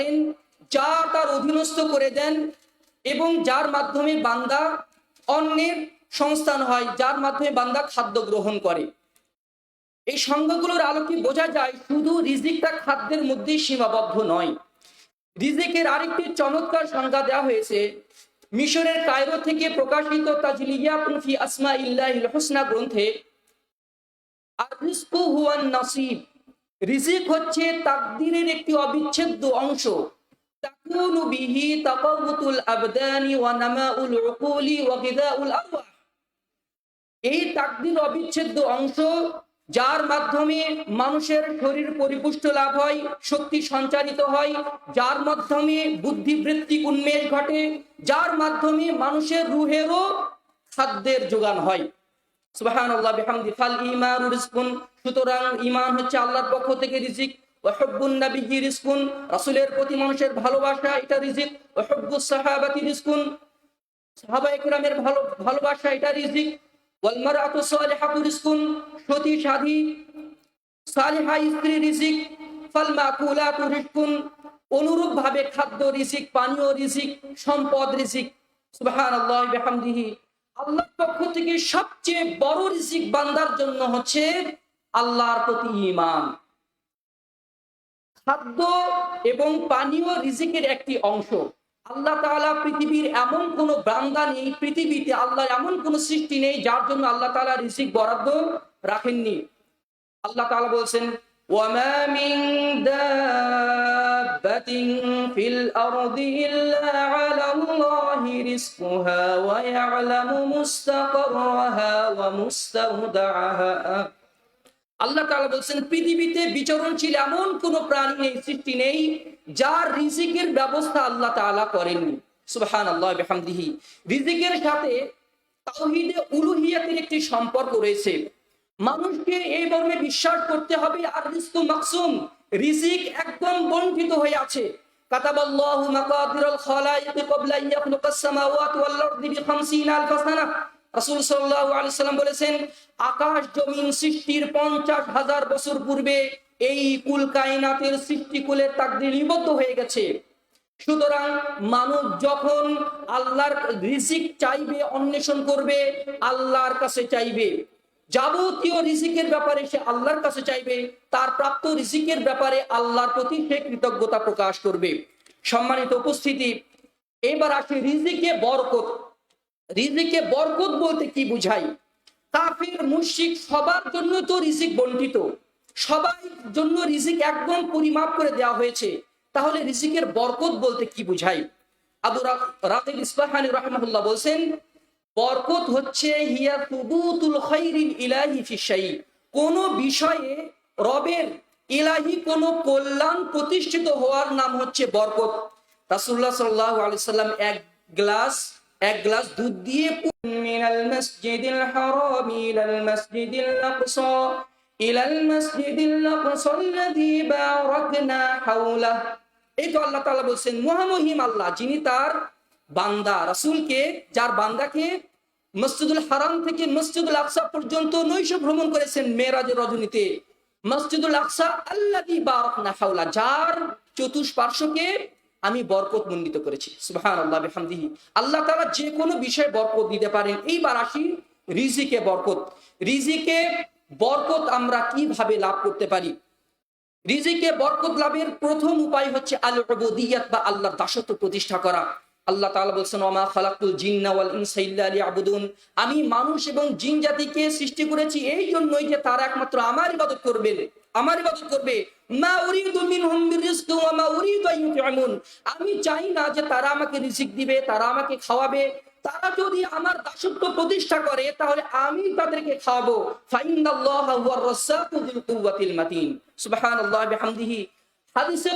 করেন যা তার অধীনস্থ করে দেন এবং যার মাধ্যমে বান্দা অন্যের সংস্থান হয়, যার মাধ্যমে বান্দা খাদ্য গ্রহণ করে। এই সংজ্ঞাগুলোর আলোকে বোঝা যায়, শুধু রিজিকটা খাদ্যের মধ্যেই সীমাবদ্ধ নয়। রিজিকের আরেকটি চমৎকার সংজ্ঞা দেওয়া হয়েছে, মিশরের কায়রো থেকে প্রকাশিত আসমা ইল্লাহিল হুসনা গ্রন্থে আর হুয়ান নাসিব রিজিক হচ্ছে তাকদীরের একটি অবিচ্ছেদ্য অংশ। তাকুনু বিহি তাকাউতুল আবদানি ওয়া নামাউল উকুলি ওয়া এই তাকদির অবিচ্ছেদ্য অংশ, যার মাধ্যমে মানুষের শরীর পরিপুষ্ট লাভ হয়, শক্তি সঞ্চারিত হয়, যার মাধ্যমে বুদ্ধিবৃত্তিক উন্মেষ ঘটে, যার মাধ্যমে মানুষের রুহেরও খাদ্যের যোগান হয়। সুবহানাল্লাহ, বিহামদি, ফাল ঈমানু রিজকুন। সুতরাং ঈমান হচ্ছে আল্লাহর পক্ষ থেকে রিজিক। ওয়া হুব্বুন নাবিয়্যি রিজকুন। রাসূলের প্রতি মানুষের ভালোবাসা, এটা রিজিক। ওয়াহুব্বুস সাহাবাতি রিজকুন। সাহাবায়ে কেরামের ভালো, ভালোবাসা, এটা রিজিক। ওয়াল মারআতু সালিহাতু রিজকুন। সতী, সাধী, সালিহা স্ত্রী রিজিক। ফাল মাকুলাতু রিজকুন। অনুরূপ ভাবে খাদ্য রিজিক, পানীয় রিজিক, সম্পদ রিজিক। সুবহানাল্লাহি, বিহামদিহি। আল্লাহর পক্ষ থেকে সবচেয়ে বড় রিজিক বান্দার জন্য হচ্ছে আল্লাহর প্রতি ঈমান। খাদ্য এবং পানীয় রিজিকের একটি অংশ। আল্লাহ তাআলা পৃথিবীর এমন কোন বান্দা নেই, পৃথিবীতে আল্লাহ এমন কোন সৃষ্টি নেই যার জন্য আল্লাহ তাআলা রিজিক বরাদ্দ রাখেননি। আল্লাহ তাআলা বলছেন ফিল আরদি ইল্লা আলাল্লাহি রিজকুহা ওয়া ইয়ালামু মুস্তাকাররাহা ওয়া মুস্তাওদাআহা আল্লাহ তাআলা বলছেন, পৃথিবীতে বিচরণশীল এমন কোন প্রাণী নেই, সৃষ্টি নেই, যার রিজিকের ব্যবস্থা আল্লাহ তাআলা করেননি। সুবহানাল্লাহ, বিহামদিহি। রিজিকের সাথে তাওহীদে উলুহিয়াতের একটি সম্পর্ক রয়েছে। মানুষকে এই মর্মে বিশ্বাস করতে হবে, আর রিজকু মাকসুম। রিজিক একদম বণ্টিত হয়ে আছে। বি আলফ সানাহ রাসূল সাল্লাল্লাহু আলাইহি সাল্লাম বলেছেন, আকাশ জমিন সৃষ্টির পঞ্চাশ হাজার বছর পূর্বে এই কুল কায়নাতের সৃষ্টিকুলের তাকদির নিবদ্ধ হয়ে গেছে। সুতরাং মানুষ যখন আল্লাহর রিজিক চাইবে, অন্বেষণ করবে, আল্লাহর কাছে চাইবে যাবতীয় রিজিকের ব্যাপারে সে আল্লাহর কাছে চাইবে, তার প্রাপ্ত রিজিকের ব্যাপারে আল্লাহর প্রতি সে কৃতজ্ঞতা প্রকাশ করবে। সম্মানিত উপস্থিতি, এবার আসে রিজিকে বরকত। রিজিকে বরকত বলতে কি বুঝাই? কাফির, মুশরিক সবার জন্য তো রিজিক বন্টিত সবার জন্য রিজিক একদম পরিমাপ করে দেওয়া হয়েছে। তাহলে রিজিকের বরকত বলতে কি বুঝাই? আবু রাকিব ইসবাহানি রহমাহুল্লাহ বলছেন বরকত হচ্ছে হিয়া খাইরিল ইলাহি ফি শাই। কোন বিষয়ে রবের ইলাহি, কোন কল্যাণ প্রতিষ্ঠিত হওয়ার নাম হচ্ছে বরকত। রাসূলুল্লাহ সাল্লাল্লাহু আলাইহি সাল্লাম এক গ্লাস এক গ্লাস দুধ দিয়ে এই তো আল্লাহ তাআলা বলছেন, মহামহিম আল্লাহ, যিনি তার বান্দা, রাসূলকে, যার বান্দাকে মসজিদুল হারাম থেকে মসজিদুল আকসা পর্যন্ত নৈশ ভ্রমণ করেছেন মেরাজের রজনীতে। মসজিদুল আকসা আল্লাযী বারাকনা হাওলা, যার চতুষ্পার্শ্বকে আমি বরকত মণ্ডিত করেছি। সুবহান আল্লাহ বিহামদিহি। আল্লাহ তাআলা যে কোনো বিষয়ে বরকত দিতে পারেন। এইবার আসি রিজিকে বরকত। রিজিকে বরকত আমরা কীভাবে লাভ করতে পারি? রিজিকে বরকত লাভের প্রথম উপায় হচ্ছে আল উবুদিয়াত বা আল্লাহর দাসত্ব প্রতিষ্ঠা করা। আল্লাহ তাআলা বলছেন ওমা খালাকুল জিন্না ওয়াল ইনসা ইল্লা লিয়াবুদুন। আমি মানুষ এবং জিন জাতিকে সৃষ্টি করেছি এই জন্যই যে তারা একমাত্র আমার ইবাদত করবে, আমার ইবাদত করবে। মা মা আমি চাই না যে তারা আমাকে দিবে, তারা আমাকে খাওয়াবে। তারা যদি আমার দাসত্ব প্রতিষ্ঠা করে, তাহলে আমি তাদেরকে খাওয়াবো। ফাইনাল্লাহা হুয়ার রাসাকু যুল কুওয়াতিল মাতিন। সুবহানাল্লাহি হাদিসে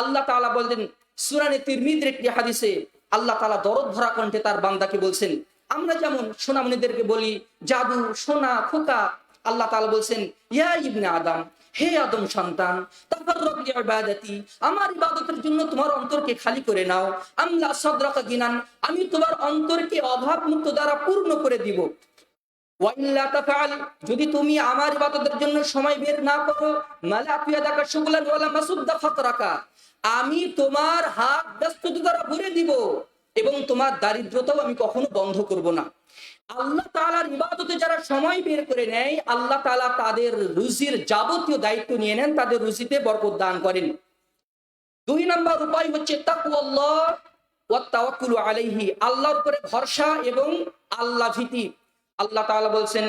আল্লাহ তাআলা বলেন সুরানে তিরমিজির একটি হাদিসে আল্লাহ তাআলা দরদ ভরা কণ্ঠে তার বান্দাকে বলছেন, আমরা যেমন সোনামণিদেরকে বলি, জাদু, সোনা, খোকা, আল্লাহ তাআলা বলছেন, ইয়া ইবনে আদম, হে আদম সন্তান আমার ইবাদতের জন্য তোমার অন্তরকে খালি করে নাও, আমলা সাদরাকা গিনান, আমি তোমার অন্তরকে অভাব মুক্ত দ্বারা পূর্ণ করে দিব। যদি তুমি আমার ইবাদতের জন্য সময় বের না করো আমি তোমার হাত ব্যস্ততা দ্বারা ভরে দিব এবং তোমার দারিদ্রতাও আমি কখনো বন্ধ করব না। আল্লাহ তাআলার ইবাদতে যারা সময় বের করে নেয়, আল্লাহ তাআলা তাদের রুজির যাবতীয় দায়িত্ব নিয়ে নেন, তাদের রুজিতে বরকত দান করেন। দুই নম্বর উপায় হচ্ছে তাকওয়াল্লাহ ওয়াত আলাইহি, আল্লাহর উপরে ভরসা এবং আল্লাহ ভীতি। আল্লাহ তাআলা বলছেন,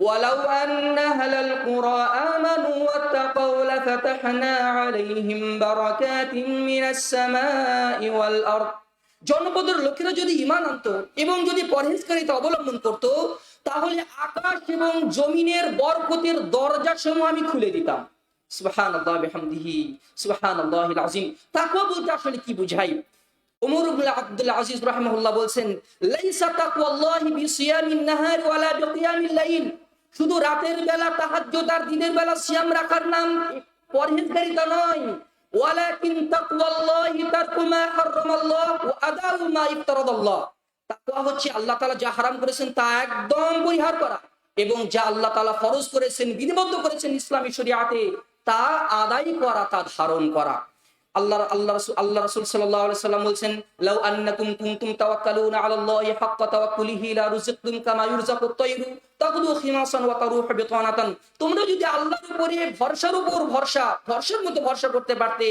ওয়ালাউ আন্না কুরা আমানু লাফাতাহনা আলাইহিম বারাকাতিন মিনাস সামাই ওয়াল আরদ। জনপদের লোকেরা যদি ইমান আনত এবং যদি পরহেজকারিতা অবলম্বন করত, তাহলে আকাশ এবং জমিনের বরকতের দরজা সমূহ আমি খুলে দিতাম। সুবহানাল্লাহি, বিহামদিহি, সুবহানাল্লাহিল আজিম তাকওয়া বলতে আসলে কি বুঝাই? ইবনে আজিজ রাহিমাহুল্লাহ বলছেন, লাইসা তাকওয়াল্লাহি বিসিয়ামিন নাহার ওয়ালা বিকিয়ামিল লাইল। শুধু রাতের বেলা তাহাজ্জুদ আর দিনের বেলা সিয়াম রাখার নাম পরহেজগারিতা নয়। ওয়ালাকিন তাকওয়াল্লাহি হারামাল্লাহ ওয়া আদাউ মা ইফতারাদাল্লাহ। তাকওয়া হচ্ছে আল্লাহ তাআলা যা হারাম করেছেন তা একদম পরিহার করা এবং যা আল্লাহ তাআলা ফরজ করেছেন, বিধিবদ্ধ করেছেন ইসলামী শরিয়াতে তা আদায় করা, তা ধারণ করা। আল্লাহ আল্লাহ আল্লাহ সাল্লাম লাউ আন্নাকুম তাওয়াক্কালুনা আলাল্লাহি হাক্কা তাওয়াক্কুলিহি, লা রুজিকতুম কামা তায়রু খিমাসান ওয়া তারুহু বিতানাতান। তোমরা যদি আল্লাহর উপরে ভরসার উপর ভরসা, ভরসার মতো ভরসা করতে পারতে,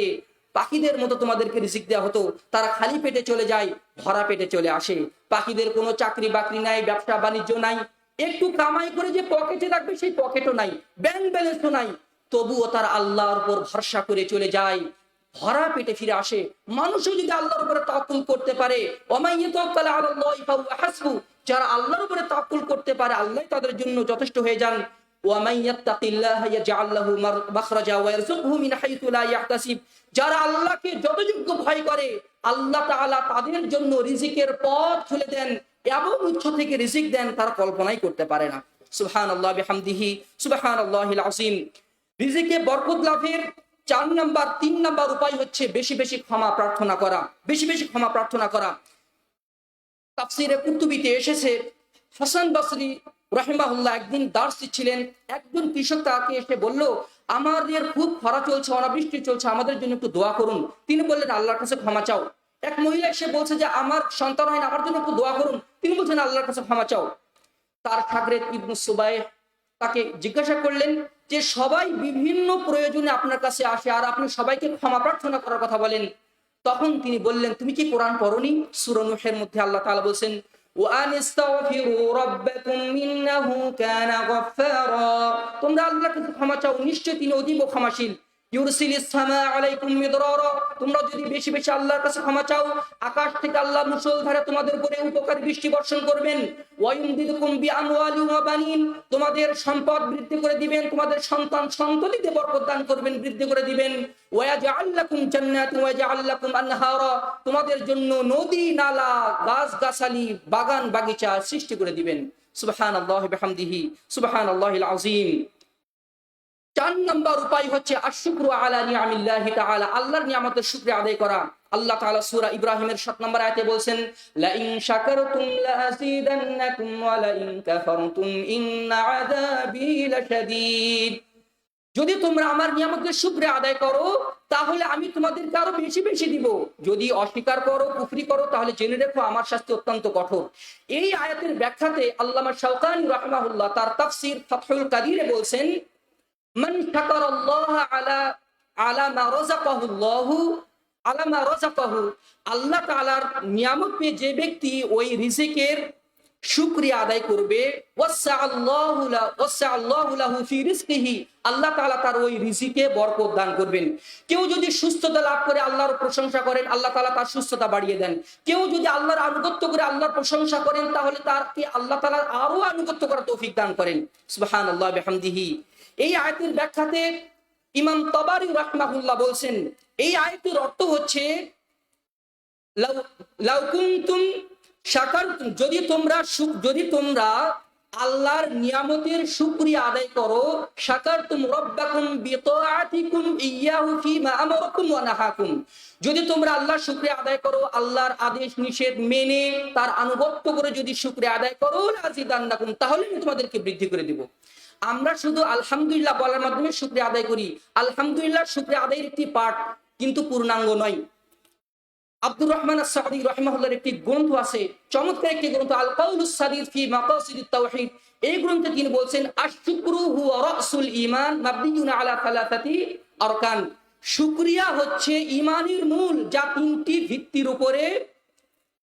পাখিদের মতো তোমাদেরকে রিজিক দেওয়া হতো, তারা খালি পেটে চলে যায় ভরা পেটে চলে আসে। পাখিদের কোনো চাকরি বাকরি নাই ব্যবসা বাণিজ্য নাই, একটু কামাই করে যে পকেটে রাখবে, সেই পকেটও নাই, ব্যাংক ব্যালেন্সও নাই। তবুও তারা আল্লাহর উপর ভরসা করে চলে যায়। ভরা পেটে ফিরে আসে। মানুষও যদি আল্লাহর উপরে তাকুল করতে পারে যারা আল্লাহর উপরে তাকুল করতে পারে আল্লাহ তাদের জন্য যথেষ্ট হয়ে যান। যারা আল্লাহকে যতযোগ্য ভয় করে, আল্লাহ তাদের জন্য রিজিকের পথ খুলে দেন এমন থেকে রিজিক দেন, তারা কল্পনাই করতে পারে না। সুবহান আল্লাহ বিহামদিহি সুবহান আল্লাহিল রিজিকে বরকত লাভের চার নাম্বার, তিন নাম্বার উপায় হচ্ছে বেশি বেশি ক্ষমা প্রার্থনা করা, বেশি বেশি ক্ষমা প্রার্থনা করা। তাফসিরে কুতুবিতে এসেছে, হাসান বাসরি রাহিমাহুল্লাহ একদিন দার্স দিচ্ছিলেন একজন কৃষক তাকে এসে বলল আমাদের খুব খরা চলছে, অনাবৃষ্টি চলছে, আমাদের জন্য একটু দোয়া করুন। তিনি বললেন, আল্লাহর কাছে ক্ষমা চাও। এক মহিলা এসে বলছে যে, আমার সন্তান হয় না, আমার জন্য একটু দোয়া করুন। তিনি বলছেন, আল্লাহর কাছে ক্ষমা চাও। তার সাগরেদ ইবনু সুবাই তাকে জিজ্ঞাসা করলেন যে সবাই বিভিন্ন প্রয়োজনে আপনার কাছে আসে আর আপনি সবাইকে ক্ষমা প্রার্থনা করার কথা বলেন, তখন তিনি বললেন, তুমি কি কোরআন পড়নি? সুরনুহের মধ্যে আল্লাহ তালা বলছেন তোমরা আল্লাহ কিন্তু ক্ষমা চাও, নিশ্চয় তিনি অতীব ক্ষমাশীল। তোমরা যদি বেশি বেশি আল্লাহর কাছে ক্ষমা চাও, আকাশ থেকে আল্লাহ তোমাদের উপরে উপকার বৃষ্টি বর্ষণ করবেন। তোমাদের সম্পদ বৃদ্ধি করে দিবেন, তোমাদের সন্তান করবেন, বৃদ্ধি করে দিবেন। তোমাদের জন্য নদী, নালা গাছ গাছালি বাগান, বাগিচা সৃষ্টি করে দিবেন। সুবহান আল্লাহ বিহামদিহি সুবহান আল্লাহিল আযীম। চার নম্বর উপায় হচ্ছে আশুক্র আলা নিয়ামিল্লাহি তাআলা, আল্লাহর নিয়ামতের শুকরিয়া আদায় করা। আল্লাহ তাআলা সূরা ইব্রাহিমের 7 নম্বর আয়াতে বলছেন লা ইন শাকারতুম লা আযীদান্নাকুম ওয়া লা ইন কাফারতুম ইন্না আযাবি লাশাদীদ। যদি তোমরা আমার নিয়ামতের শুকরিয়া আদায় করো, তাহলে আমি তোমাদেরকে আরও বেশি বেশি দিব। যদি অস্বীকার করো, কুফরি করো, তাহলে জেনে রেখো আমার শাস্তি অত্যন্ত কঠোর। এই আয়াতের ব্যাখ্যাতে আল্লামা শাওকানি রাহমাহুল্লাহ তার তাফসীর ফাতহুল কাদিরে বলছেন মান শাকার আল্লাহ আলা আলা মা রাযাকাহু আল্লাহ আলা মা রাযাকাহু, আল্লাহ তাআলার নিয়ামত পেয়ে যে ব্যক্তি ওই রিজিকের শুকরিয়া আদায় করবে ওয়াসা আল্লাহু ওয়াসা আল্লাহু লাহু ফি রিজকিহি, আল্লাহ তাআলা তার ওই রিজিকে বরকত দান করবেন। কেউ যদি সুস্থতা লাভ করে আল্লাহর প্রশংসা করেন, আল্লাহ তাআলা তার সুস্থতা বাড়িয়ে দেন। কেউ যদি আল্লাহর আনুগত্য করে আল্লাহর প্রশংসা করেন, তাহলে তারকে আল্লাহ তাআলা আরও আনুগত্য করার তৌফিক দান করেন। সুবহানাল্লাহ, বিহামদিহি। এই আয়াতের ব্যাখ্যাতে ইমাম তবারি রাহমাহুল্লাহ বলছেন, এই আয়াতের অর্থ হচ্ছে যদি তোমরা সুখ যদি তোমরা আল্লাহর নিয়ামতের শুকরিয়া আদায় করো, শাকারতুম রব্বাকুম বিতাআতিকুম ইয়াহু ফীমা আমারাকুম ওয়া নাহাকুম। যদি তোমরা আল্লাহর শুকরিয়া আদায় করো, আল্লাহর আদেশ নিষেধ মেনে তার আনুগত্য করে যদি শুকরিয়া আদায় করো লাযিদান্নাকুম তাহলে আমি তোমাদেরকে বৃদ্ধি করে দেব। আমরা শুধু আলহামদুলিল্লাহ বলার মাধ্যমে শুকরিয়া আদায় করি। আলহামদুলিল্লাহ শুকরিয়া আদায়ের একটি পাঠ কিন্তু পূর্ণাঙ্গ নয়। আব্দুর রহমান সাদি রহমাহুল্লাহর একটি গ্রন্থ আছে, চমৎকার একটি গ্রন্থ আল কাউলুসাদিদ ফি তাওহীদ। এই গ্রন্থে তিনি বলছেন আশুকরু রাসুল ঈমান আলা সালাসাতি আরকান। শুকরিয়া হচ্ছে ঈমানের মূল, যা তিনটি ভিত্তির উপরে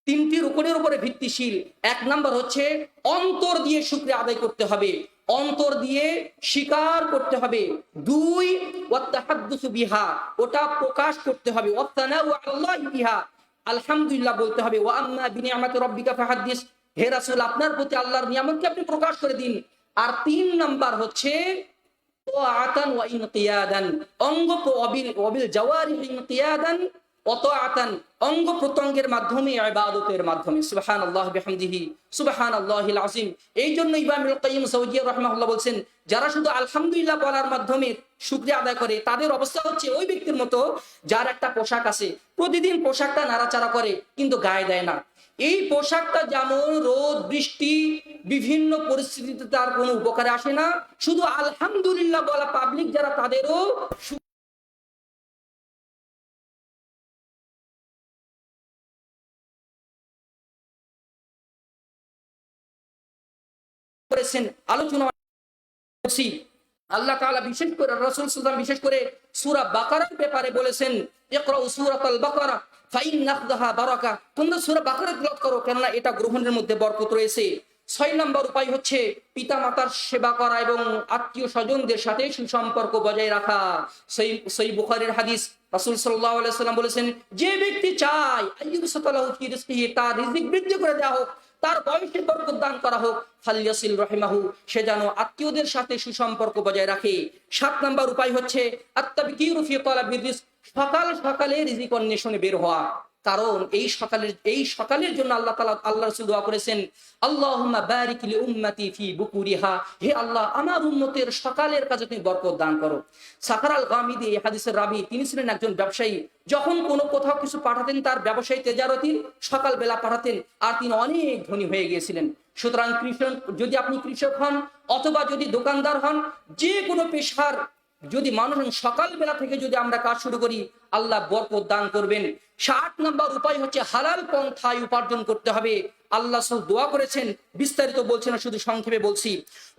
তিনটি রুকনের উপরে ভিত্তিশীল। এক নাম্বার হচ্ছে, অন্তর দিয়ে শুক্রিয়া আদায় করতে হবে। অন্তর দিয়ে স্বীকার করতে হবে। দুই বিহা, ওটা প্রকাশ করতে হবে। বিহা, আলহামদুলিল্লাহ বলতে হবে। ওয়া আম্মা ফাহাদ্দিস, হে রাসূল, আপনার প্রতি আল্লাহর নিয়ামতকে আপনি প্রকাশ করে দিন। আর তিন নাম্বার হচ্ছে তাআতান ওয়া ইনকিয়াদান অঙ্গ অবিল অবিল জাওয়ারিহি ইনকিয়াদান অতআতান অঙ্গ প্রত্যঙ্গের মাধ্যমে, ইবাদতের মাধ্যমে। সুবহানাল্লাহ বিহামদিহি, সুবহানাল্লাহিল আযীম। এই জন্য ইমামুল কাইয়্যিম সাউজিয়া রাহিমাহুল্লাহ বলছেন, যারা শুধু আলহামদুলিল্লাহ বলার মাধ্যমে শুকরিয়া আদায় করে, তাদের অবস্থা হচ্ছে ওই ব্যক্তির মতো যার একটা পোশাক আছে। প্রতিদিন পোশাকটা নাড়াচাড়া করে, কিন্তু গায়ে দেয় না। এই পোশাকটা যেমন রোদ, বৃষ্টি, বিভিন্ন পরিস্থিতিতে তার কোনো উপকারে আসে না। শুধু আলহামদুলিল্লাহ বলা পাবলিক যারা তাদেরও করেছেন, আলোচনা আল্লাহ তাআলা বিশেষ করে রাসূল সাল্লাল্লাহু বিশেষ করে সূরা বাকারার ব্যাপারে বলেছেন তোমরা বাকারা করো, কেননা এটা গ্রহণের মধ্যে বরকত রয়েছে। ছয় নম্বর উপায় হচ্ছে পিতা মাতার সেবা করা এবং আত্মীয় স্বজনদের সাথে সুসম্পর্ক বজায় রাখা। সেই বুখারীর হাদিস রাসূল সাল্লাল্লাহু আলাইহি সাল্লাম বলেছেন, যে ব্যক্তি চায় তার রিজিক বৃদ্ধি করে দেওয়া হোক। তার বয়সে বরকত দান করা হোক। ফালিয়াসিল রহিমাহু, সে যেন আত্মীয়দের সাথে সুসম্পর্ক বজায় রাখে। সাত নাম্বার উপায় হচ্ছে আত্তাবিকিরু ফি তালাবির রিজক সকাল সকালে রিজিক অন্বেষণে বের হওয়া। কারণ এই সকালের এই সকালের জন্য আল্লাহ তাআলা, আল্লাহ রাসূল দোয়া করেছেন ফি বুকুরিহা। হে আল্লাহ, আমার উন্নতের সকালের কাজে তুমি বরকত দান করো। সাকার আল গামিদি হাদিসের রাবি, তিনি ছিলেন একজন ব্যবসায়ী। যখন কোনো কোথাও কিছু পাঠাতেন, তার ব্যবসায়ী তেজারতি সকাল বেলা পাঠাতেন, আর তিনি অনেক ধনী হয়ে গিয়েছিলেন। সুতরাং কৃষক, যদি আপনি কৃষক হন, অথবা যদি দোকানদার হন, যে কোনো পেশার যদি মানুষ সকাল বেলা থেকে যদি আমরা কাজ শুরু করি, আল্লাহ বরকত দান করবেন। ষাট নাম্বার উপায় হচ্ছে হালাল পন্থায় উপার্জন করতে হবে। আল্লাহ দোয়া করেছেন, বিস্তারিত বলছে না, শুধু সংক্ষেপে বলছি।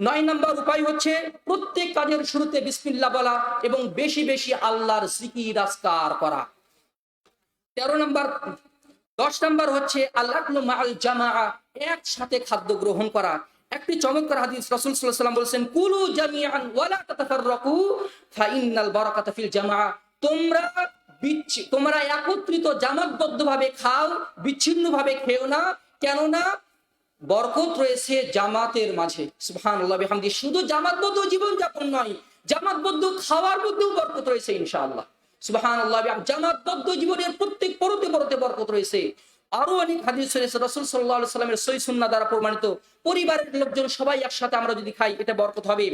নয় নাম্বার উপায় হচ্ছে প্রত্যেক কাজের শুরুতে বিসমিল্লাহ বলা এবং বেশি বেশি আল্লাহর জিকির, আজকার করা। তেরো নাম্বার, দশ নাম্বার হচ্ছে আল্লাহ জামা একসাথে খাদ্য গ্রহণ করা। একটি চমৎকার হাদিস রাসূল ওয়াসাল্লাম বলেছেন, কুলু জামিআন ওয়ালা তাতাফাররাকু ফাইনাল বারাকাতা ফিল জামাআ। তোমরা তোমরা একত্রিত জামাতবদ্ধভাবে খাও, বিচ্ছিন্নভাবে খেও না, কেননা বরকত রয়েছে জামাতের মাঝে। সুবহানাল্লাহ, বিহামদি, শুধু জামাতবদ্ধ জীবন যাপন নয়, জামাতবদ্ধ খাওয়ার মধ্যেও বরকত রয়েছে ইনশাআল্লাহ। সুবহানাল্লাহ জামাতবদ্ধ জীবনের প্রত্যেক পরতে পরতে বরকত রয়েছে। আরও অনেক হাদিস রয়েছে, রাসূল আলাইহি সাল্লামের সই সুন্নাহ দ্বারা প্রমাণিত। পরিবারের লোকজন সবাই একসাথে আমরা যদি খাই, এটা বরকত হবে।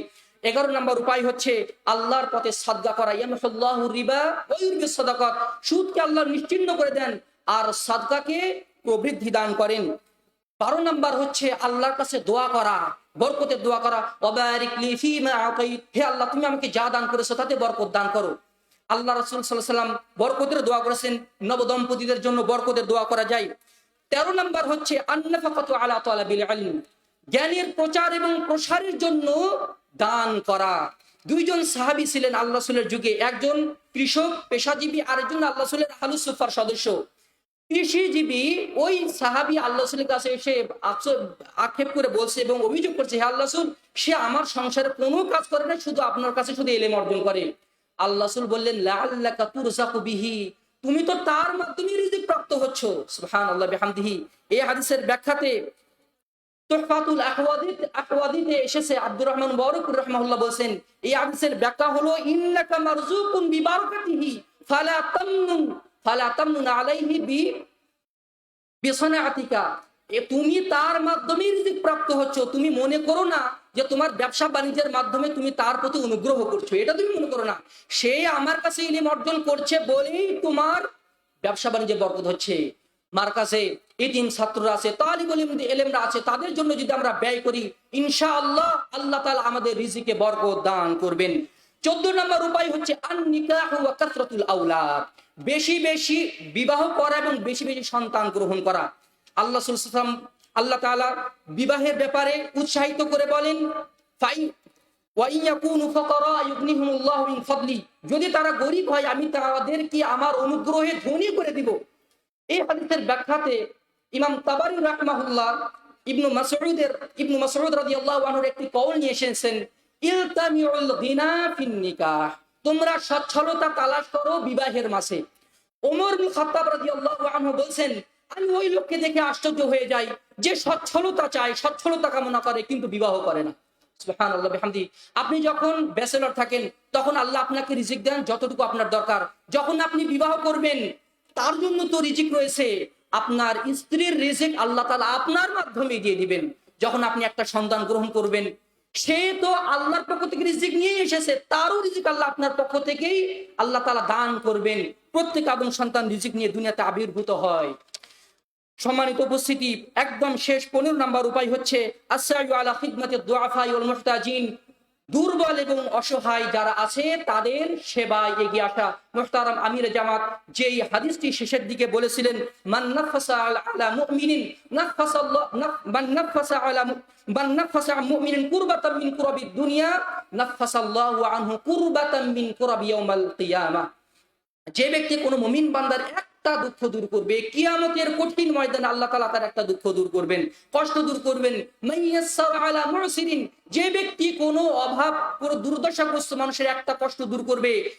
এগারো নম্বর উপায় হচ্ছে আল্লাহর পথে সাদগা করা। ইয়ামহুল্লাহু রিবা সাদাকাত। সুদকে আল্লাহ নিশ্চিহ্ন করে দেন আর সাদকাকে প্রবৃদ্ধি দান করেন। বারো নাম্বার হচ্ছে আল্লাহর কাছে দোয়া করা, বরকতের দোয়া করা। ওয়াবারিক লি ফীমা আতাইত। হে আল্লাহ, তুমি আমাকে যা দান করেছ তাতে বরকত দান করো। আল্লাহ রাসূল সাল্লাম বরকতের দোয়া করেছেন, নবদম্পতিদের জন্য বরকতের দোয়া করা যায়। তেরো নম্বর হচ্ছে আলা জ্ঞানের প্রচার এবং প্রসারের জন্য দান করা। দুইজন সাহাবী ছিলেন আল্লাহ রাসূলের যুগে, একজন কৃষক, পেশাজীবী, আরেকজন আল্লাহ আহলুস সুফার সদস্য। কৃষিজীবী ওই সাহাবি আল্লাহ রসুলের কাছে এসে আক্ষেপ- করে বলছে এবং অভিযোগ করছে, হে আল্লাহ সে আমার সংসারে কোনো কাজ করে না শুধু আপনার কাছে শুধু এলেম অর্জন করে। আল্লাহ বললেন তুমি তো তার মাধ্যমে রিজিক প্রাপ্ত হচ্ছ। সুবহানাল্লাহ, বিহামদিহি। এই হাদিসের ব্যাখ্যাতে আহওয়াদিতে আহওয়াদিতে এসেছে আব্দুর রহমান বরকুর রহমাহুল্লাহ বলছেন, এই হাদিসের ব্যাখ্যা হলো, ইন্নাকা মারজুকুন বিবারাকাতিহি ফালা তামনুন ফালা তামনুন আলাইহি বি বিছানাতিকা এ তুমি তার মাধ্যমে রিজিক প্রাপ্ত হচ্ছ। তুমি মনে করো না যে তোমার ব্যবসা বাণিজ্যের মাধ্যমে তুমি তার প্রতি অনুগ্রহ করছ। এটা তুমি মনে করো না। সে আমার কাছে ইলিম অর্জন করছে বলেই তোমার ব্যবসা বাণিজ্যে বরকত হচ্ছে। মার কাছে এতিম ছাত্ররা আছে, তালিবুল এলেমরা আছে, তাদের জন্য যদি আমরা ব্যয় করি ইনশা আল্লাহ আল্লাহ তাআলা আমাদের রিজিকে বরকত দান করবেন। চোদ্দ নম্বর উপায় হচ্ছে আওলাদ। বেশি বেশি বিবাহ করা এবং বেশি বেশি সন্তান গ্রহণ করা। আল্লাহ সুলসাম আল্লাহ তাআলা বিবাহের ব্যাপারে উৎসাহিত করে বলেন ফাই ওয়াইন ইয়াকুনু ফাকারা ইউগনিহুমুল্লাহু ফাদলি। যদি তারা গরিব হয়, আমি তাদেরকে আমার অনুগ্রহে ধনী করে দিব। এই হাদিসের ব্যাখ্যাতে ইমাম তাবারি রাহমাহুল্লাহ ইবনু মাসউদের, ইবনু মাসউদ রাদিয়াল্লাহু আনহুর একটি কওল নিয়ে এসেছেন, ইলতামিউল গিনা ফিন নিকাহ। তোমরা সচ্ছলতা তালাশ করো বিবাহের মাসে ওমর বিন খাত্তাব রাদিয়াল্লাহু আনহু বলছেন আমি ওই লোককে দেখে আশ্চর্য হয়ে যাই যে সচ্ছলতা চায়, সচ্ছলতা কামনা করে, কিন্তু বিবাহ করে না। সুবহানাল্লাহ, বিহামদি। আপনি যখন ব্যাচেলর থাকেন, তখন আল্লাহ আপনাকে রিজিক দেন যতটুকু আপনার দরকার। যখন আপনি বিবাহ করবেন, তার জন্য তো রিজিক রয়েছে। আপনার স্ত্রীর রিজিক আল্লাহ তাআলা আপনার মাধ্যমে দিয়ে দিবেন। যখন আপনি একটা সন্তান গ্রহণ করবেন, সে তো আল্লাহর পক্ষ থেকে রিজিক নিয়ে এসেছে, তারও রিজিক আল্লাহ আপনার পক্ষ থেকেই আল্লাহ তালা দান করবেন। প্রত্যেক আদম সন্তান রিজিক নিয়ে দুনিয়াতে আবির্ভূত হয়। সম্মানিত উপস্থিতি, একদম শেষ পনেরো নাম্বার উপায় হচ্ছে দুর্বল এবং অসহায় যারা আছে, তাদের সেবায় এগিয়ে আসা মুহতারাম আমির জামাত। যেই হাদিসটি শেষের দিকে বলেছিলেন, মান নাফাসা আলা মুমিনিন মান মান মিন দুনিয়া, নাফাসাল্লাহু কুরবাতাম মিন কুরাবি ইয়াউমাল কিয়ামা। যে ব্যক্তি কোনো মুমিন বান্দার একটা দুঃখ দূর করবে, কিয়ামতের কঠিন ময়দানে আল্লাহ তাআলা তার একটা দুঃখ দূর করবেন, কষ্ট দূর করবেন। যে ব্যক্তি কোনো অভাব, কোনো দুর্দশাগ্রস্ত মানুষের একটা কষ্ট দূর করবে।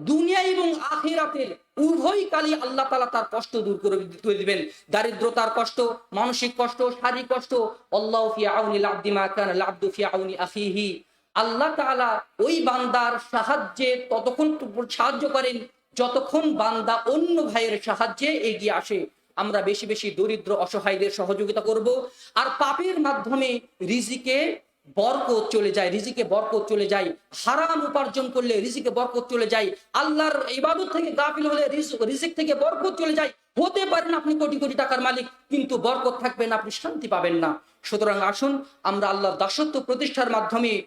দুনিয়া এবং আখিরাতের উভয় কালই আল্লাহ তাআলা তার কষ্ট দূর করে করে দিবেন। দারিদ্রতার কষ্ট, মানসিক কষ্ট, শারীরিক কষ্ট, আল্লাহু ফি আউনিল আবদি মা কানা আল আবদু ফি আউনি আখিহি। আল্লাহ তাআলা ওই বান্দার সাহায্যে ততক্ষণ সাহায্য করেন, যতক্ষণ বান্দা অন্য ভাইয়ের সাহায্যে এগিয়ে আসে। আমরা বেশি বেশি দরিদ্র, অসহায়দের সহযোগিতা করব। আর পাপের মাধ্যমে রিজিকে বরকত চলে যায়, রিজিকে বরকত চলে যায়। হারাম উপার্জন করলে রিজিকে বরকত চলে যায়। আল্লাহর ইবাদত থেকে গাফিল হলে রিজ- রিজিক থেকে বরকত চলে যায়। হতে পারেন আপনি কোটি কোটি টাকার মালিক, কিন্তু বরকত থাকবেন, আপনি শান্তি পাবেন না। সুতরাং আসুন, আমরা আল্লাহর দাসত্ব প্রতিষ্ঠার মাধ্যমে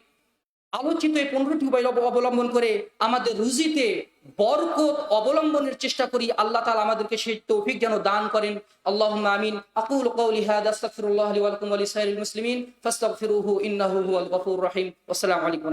আলোচিত এই পনেরোটি উপায় অবলম্বন করে আমাদের রুজিতে বরকত অবলম্বনের চেষ্টা করি। আল্লাহ তালা আমাদেরকে সেই তৌফিক যেন দান করেন। আল্লাহ আমিন। আকুল কৌলি হাদ আস্তাগফিরুল্লাহ লি ওয়া লাকুম ওয়া লিসাইরিল ইন্নাহু গফুর রহিম। আসসালামু আলাইকুম